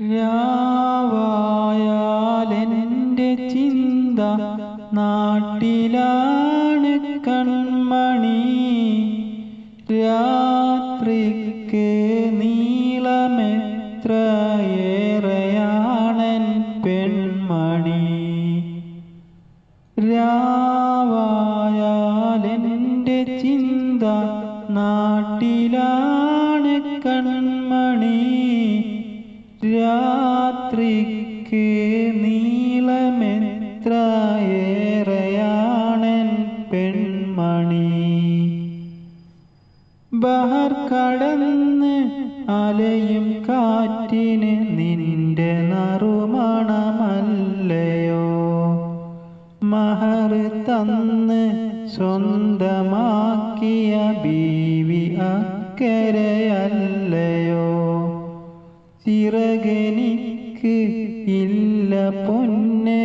രാവായാലെന്റെ ചിന്ത നാട്ടിലാണ് കൺമണി. രാത്രിക്ക് നീളമെത്രയേറെയാണൻ പെൺമണി. രാവായാലെന്റെ ചിന്ത നാട്ടിലാണ് അലയും കാറ്റിന് നിന്റെ നറുമണമല്ലയോ? മഹർ തന്ന് സ്വന്തമാക്കിയ ബീവി അക്കരയല്ലയോ? ചിറകനിക്ക് ഇല്ല പൊന്നെ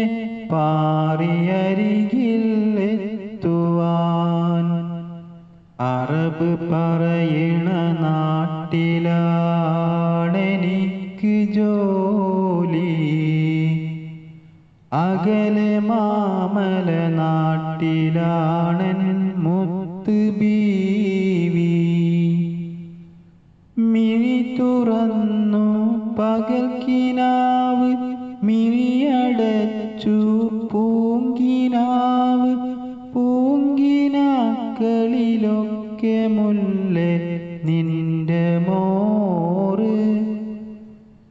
പാറിയരികിൽ എത്തുവാൻ. അറബ് പറയണ അകലെ മാമല നാട്ടിലാണൻ മുത്ത് ബീവി. മിഴി തുറന്നു പകൽക്കിനാവ് മിഴിയടച്ചു പൂങ്കിനാവ്. പൂങ്കിനാക്കളിലൊക്കെ മുല്ല നിന്റെ മോറ്.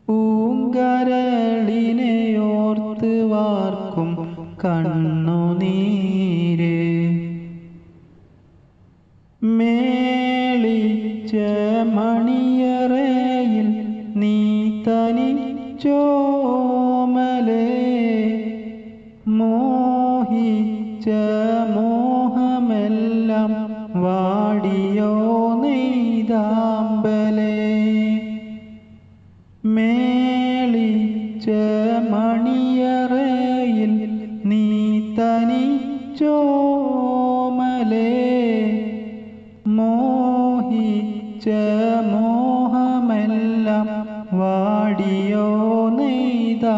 വാർക്കും കണ്ണുനീര് മേളിച്ച മണിയറയിൽ നീ തനിച്ചോമലേ മോഹിച്ച മോഹമെല്ലാം വാടിയോ നെയ്താമ്പലേ. മേളിച്ച മണിയറയിൽ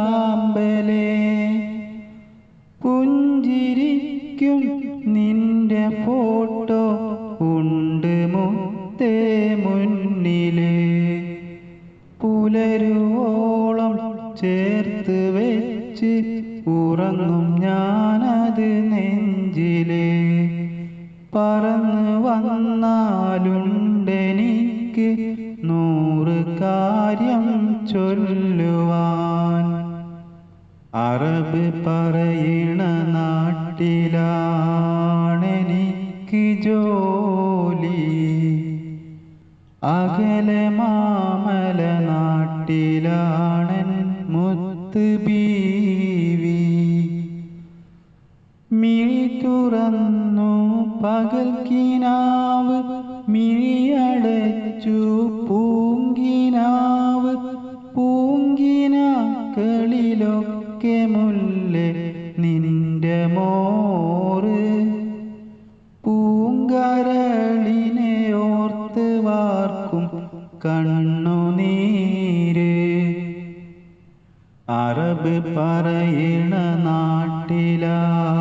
നെയ്താമ്പലേ പുഞ്ചിരിക്കും നിന്റെ ഫോട്ടോ ഉണ്ട് മുത്തേ മുന്നിലെ. പുലരുവോളം ചേർത്ത് വെച്ച് ഉറങ്ങും ഞാനത് നെഞ്ചിലെ. പറന്ന് വന്നാലുണ്ടെനിക്ക് നൂറ് കാര്യം ചൊല്ലുവാൻ അറബ് പറയണ നാട്ടിലാണെനിക്ക് ജോലി. അകലെ മാമല നാട്ടിലാണൻ മുത്ത് ബീവി. മിഴി തുറന്നു പകൽക്കിനാവ് വാർക്കും കണ്ണുനീര് അറബ് പറയണ നാട്ടിലാണെനിക്ക്